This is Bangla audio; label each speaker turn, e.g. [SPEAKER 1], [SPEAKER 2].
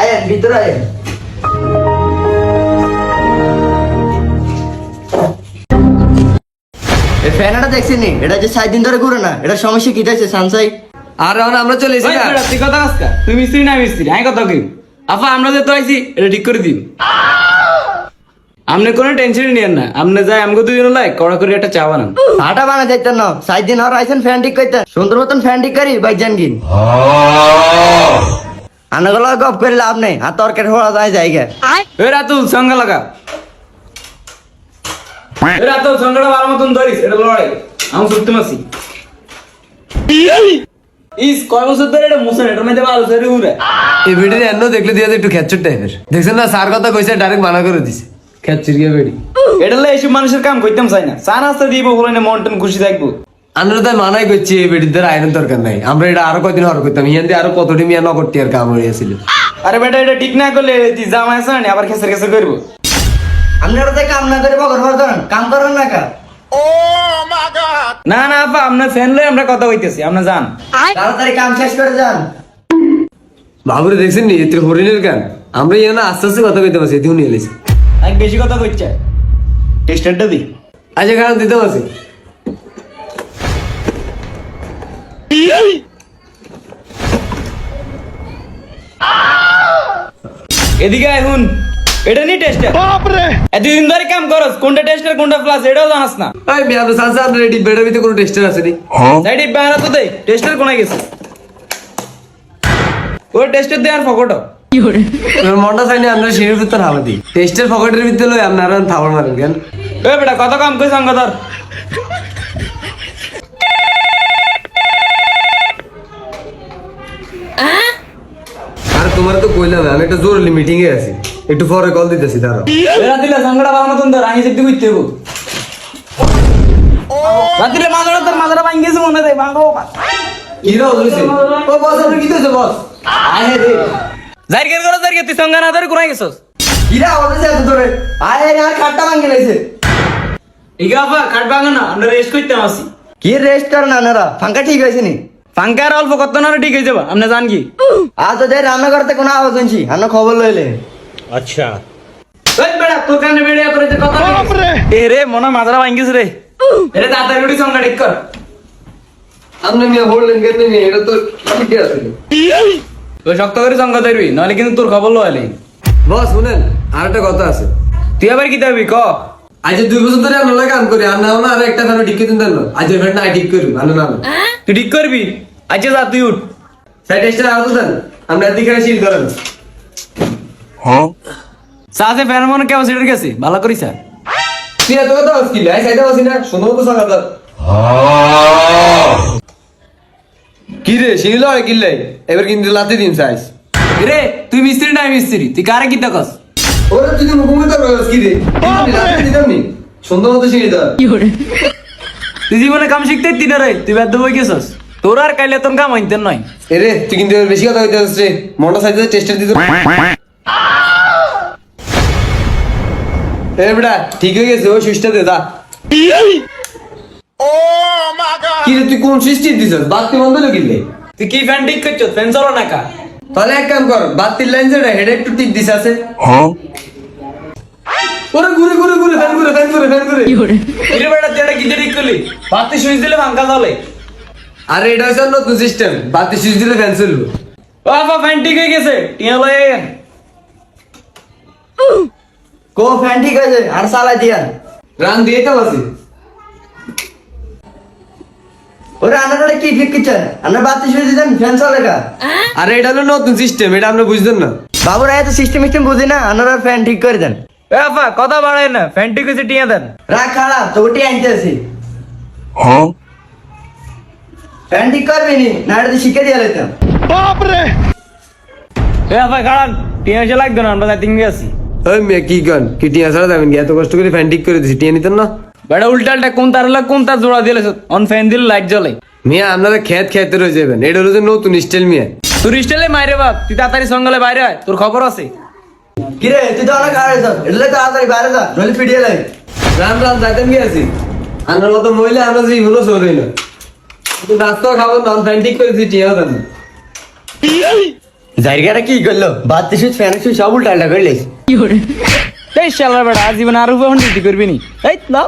[SPEAKER 1] আয়েন ভিতরে আয়েন। এই ফ্যানটা দেখছেন? এটা যে সাত দিন ধরে ঘুরে না এটা সমস্যা কি? সানসাই।
[SPEAKER 2] আর আমরা চলে এসেছি না?
[SPEAKER 3] তুই কথা তুই মিস্ত্রি না মিস্ত্রি? আমি কথা কি আপা আমরা যে তো আইছি এটা ঠিক করে দিন। আপনি কোনো টেনশন নিয়েন না। আপনি যাই আমাকে দুজন লাই কড়া করে একটা চা বানান।
[SPEAKER 1] আটা বানা যাইতেন না। সাত দিন আর আইছেন ফ্যান ঠিক করতেন সুন্দর মতন ফ্যান ঠিক করি বাইক যান আনাগুলো গপ করে লাভ নেই আর তরকারি হওয়া যায় জায়গা
[SPEAKER 3] এ রাতুল সঙ্গে লাগা। এ রাতুল সঙ্গটা ভালো মতন ধরিস এটা লড়াই। আমি সত্যি মাসি ইস কয় বছর ধরে এটা এটার মধ্যে ভালো উড়ে
[SPEAKER 2] এই ভিডিও এন্ন দেখলে দিয়ে একটু খেচ্ছর টাইপের দেখছেন না স্যার কথা কইছে ডাইরেক্ট মানা করে দিছে। খেচ্ছির গিয়ে বেড়ি?
[SPEAKER 3] এটা লাই মানুষের কাম করতাম চাই না। চা নাস্তা দিব বলে না মন টন খুশি থাকব।
[SPEAKER 2] আমরা মানাই করছি এই দ্বারা আইনের দরকার নাই। আমরা এটা আরও কয়দিন হর করতাম। ইয়ান দিয়ে আরও কতটি মিয়া নগরটি আর কাম হইয়াছিল
[SPEAKER 3] আরে বেটা এটা ঠিক না করলে তুই জামা আছে না আবার খেসে খেসে করব।
[SPEAKER 1] আপনারা তো কাম না করে বগর কাম করেন না কা
[SPEAKER 3] না না আপা আপনার ফ্যান লই আমরা কথা হইতেছি আপনি যান।
[SPEAKER 1] তাড়াতাড়ি কাম শেষ করে যান।
[SPEAKER 2] বাবুরে দেখছেন নি এতে হরিণের গান? আমরা ইয়ানা আস্তে আস্তে কথা কইতে পারছি এদিকে নিয়ে
[SPEAKER 3] এক বেশি কথা কইছে। টেস্টারটা দি।
[SPEAKER 2] আচ্ছা কারণ দিতে পারছি।
[SPEAKER 3] এদিকে এখন এটা নি টেস্টার এতদিন ধরে কাম করস কোনটা টেস্টার কোনটা প্লাস এটাও জানাস না।
[SPEAKER 2] মিয়া সানসা আমরা রেডি ভিতরে কোনো টেস্টার আছে নি
[SPEAKER 3] বাইরে তো দেই টেস্টার কোনায় গেছে? ওই টেস্টার দেয়ার ফকটো
[SPEAKER 2] মন্ডা সাইনে আমরা সিঁড়ির ভিতর হাওয়া দিই। টেস্টের পকেটের ভিতরে লই আপনারা থাবড় মারেন কেন?
[SPEAKER 3] এ বেটা কত কাম কই সঙ্গ
[SPEAKER 2] তোমার তো কইলাম আমি একটা জরুরি মিটিং এ আছি। একটু পরে কল দিতেছি দাঁড়াও।
[SPEAKER 3] এরা দিলে সঙ্গটা ভালো মতন ধর আমি যেতে কইতে হব রাত্রিলে মাঝারা তোর মাঝারা ভাঙ গেছে মনে দেয় ভাঙো
[SPEAKER 2] কি রে হইছে ও বস আপনি কি দিতেছে বস?
[SPEAKER 1] আয় রে।
[SPEAKER 3] জারিকের করো জারিকে তুই সঙ্গ না ধরে কোনায় গেছস?
[SPEAKER 1] কিরা আওয়াজ আছে তোরে আয় আয় আর খাটটা ভাঙে লাইছে
[SPEAKER 3] ইগা আপা কাট ভাঙো না আমরা রেস্ট করতাম আসি।
[SPEAKER 1] কি রেস্ট করেন আপনারা ফাঙ্কা ঠিক হয়েছে নি?
[SPEAKER 3] ফাঙ্কার অল্প কত না ঠিক হয়ে যাব। আপনি জান কি?
[SPEAKER 1] আজ তো যাই রান্না করতে কোনো আওয়াজ শুনছি। আমরা খবর লইলে।
[SPEAKER 3] ওই বেড়া তোর কানে বেড়ে করে যে কথা এ রে মনে মাঝারা ভাঙ গেছে রে। এরে তাড়াতাড়ি উঠি সঙ্গা ঠিক কর।
[SPEAKER 2] আপনি মিয়া বললেন কেন নি এটা তো ঠিকই আছে।
[SPEAKER 3] তুই শক্ত করে সঙ্গ ধরবি নাহলে কিন্তু তোর খবর লয়ালি
[SPEAKER 2] বস শুনেন আর একটা কথা আছে।
[SPEAKER 3] তুই আবার কি দেবি ক?
[SPEAKER 2] আজ দুই বছর ধরে আমরা কাম করি আর না না আর একটা ফ্যান ঠিক করে দেন আজ ফ্যান না ঠিক করি ভালো না
[SPEAKER 3] তুই ঠিক করবি? আচ্ছা যা তুই উঠ।
[SPEAKER 2] সাইড টেস্টার আর তো দেন আমরা এদিকে শিল করেন
[SPEAKER 3] সাথে ফ্যান মনে ক্যাপাসিটার গেছে। ভালো করিস স্যার।
[SPEAKER 2] তুই এত কথা লাই সাইডে বসি না সুন্দর তো দাও কি রে শিল হয় কিল্লাই এবার কিন্তু লাতে দিন সাইজ।
[SPEAKER 3] রে তুই মিস্ত্রি নাই মিস্ত্রি। তুই কারে কি দেখস
[SPEAKER 2] ওরা যদি মুখে তো রয়েছে কি রে দিতাম নি সুন্দর মতো শিল দাও
[SPEAKER 3] তুই জীবনে কাম শিখতে তিন রে তুই বাধ্য হয়ে গেছস। তোর আর কাইলে তোর কাম হইতেন নয়
[SPEAKER 2] এরে তুই কিন্তু বেশি কথা কইতে রে। মোটর সাইকেল টেস্টার দিতে এ বেটা ঠিক হয়ে গেছে ওই সুইচটা দে দা কি রে তুই কোন সুইচটি দিছস? বাতি বন্ধ লাগিলে
[SPEAKER 3] তুই কি ফ্যান ঠিক করছ ফ্যান চলো না কা।
[SPEAKER 2] তাহলে এক কাম কর বাতির লাইন যেটা হেডে একটু টিপ দিস আছে? ওরে ঘুরে ঘুরে ঘুরে ফ্যান ঘুরে ফ্যান ঘুরে ফ্যান ঘুরে।
[SPEAKER 3] ইরে বেটা তুই এটা কি ঠিক করলি? বাতি সুইচ দিলে ভাঙ্কা চলে
[SPEAKER 2] আরে এটা হচ্ছে নতুন সিস্টেম বাতি সুইচ দিলে ফ্যান চলবে।
[SPEAKER 3] ও আপা ফ্যান ঠিক হয়ে গেছে। টিয়া লয়ে
[SPEAKER 1] কো ফ্যান ঠিক আছে আর চালাই দিয়ান
[SPEAKER 2] রান দিয়ে তো আছে।
[SPEAKER 1] ওরে কি ঠিক কিচ্ছেন? আপনার বাতি শুয়ে দিতেন ফ্যান চলে কা
[SPEAKER 2] আরে এটা হলো নতুন সিস্টেম এটা আপনি বুঝতেন না।
[SPEAKER 1] বাবুরা এত সিস্টেম সিস্টেম বুঝি না ফ্যান ঠিক করে দেন।
[SPEAKER 3] এ আপা কথা বাড়ায় না ফ্যান ঠিক হয়েছে টিয়া দেন।
[SPEAKER 1] রাখ আনতে আসি। ফ্যান ঠিক করবি নি না এটা তো শিখে দিয়ে লেতাম
[SPEAKER 3] এ আপা খাড়ান টিয়া এসে লাগবে না আমরা যাইতে আছি
[SPEAKER 2] ওই মেয়ে কি কি টিয়া ছাড়া যাবেন এত কষ্ট করে ফ্যান ঠিক করে দিছি টিয়া নিতেন না?
[SPEAKER 3] বেটা উল্টা উল্টা কোন তার হলো কোন তার জোড়া দিলে অন ফ্যান দিলে লাইট জ্বলে।
[SPEAKER 2] মিয়া আপনারা খেত খেতে রয়ে যাবেন। এটা হলো যে নতুন স্টাইল মিয়া।
[SPEAKER 3] তোর স্টাইলে মাইরে বাপ তুই তাড়াতাড়ি সঙ্গলে বাইরে হয় তোর খবর আছে।
[SPEAKER 1] কিরে তুই তো অনেক তাড়াতাড়ি বাইরে যা নইলে পিটিয়ে লাগে
[SPEAKER 2] রাম রাম গিয়েছি আমরা মতো মহিলা আমরা যে হলো সরে না। নাস্তা খাব নন ফ্যান ঠিক করে দেন
[SPEAKER 1] জায়গাটা কি করল? বাচ্চা সুচ ফ্যান সুচ সব উল্টা উল্টা করলিস
[SPEAKER 3] এই শালার বেটা জীবনে আর উপর ডিউটি করবি নি। এই না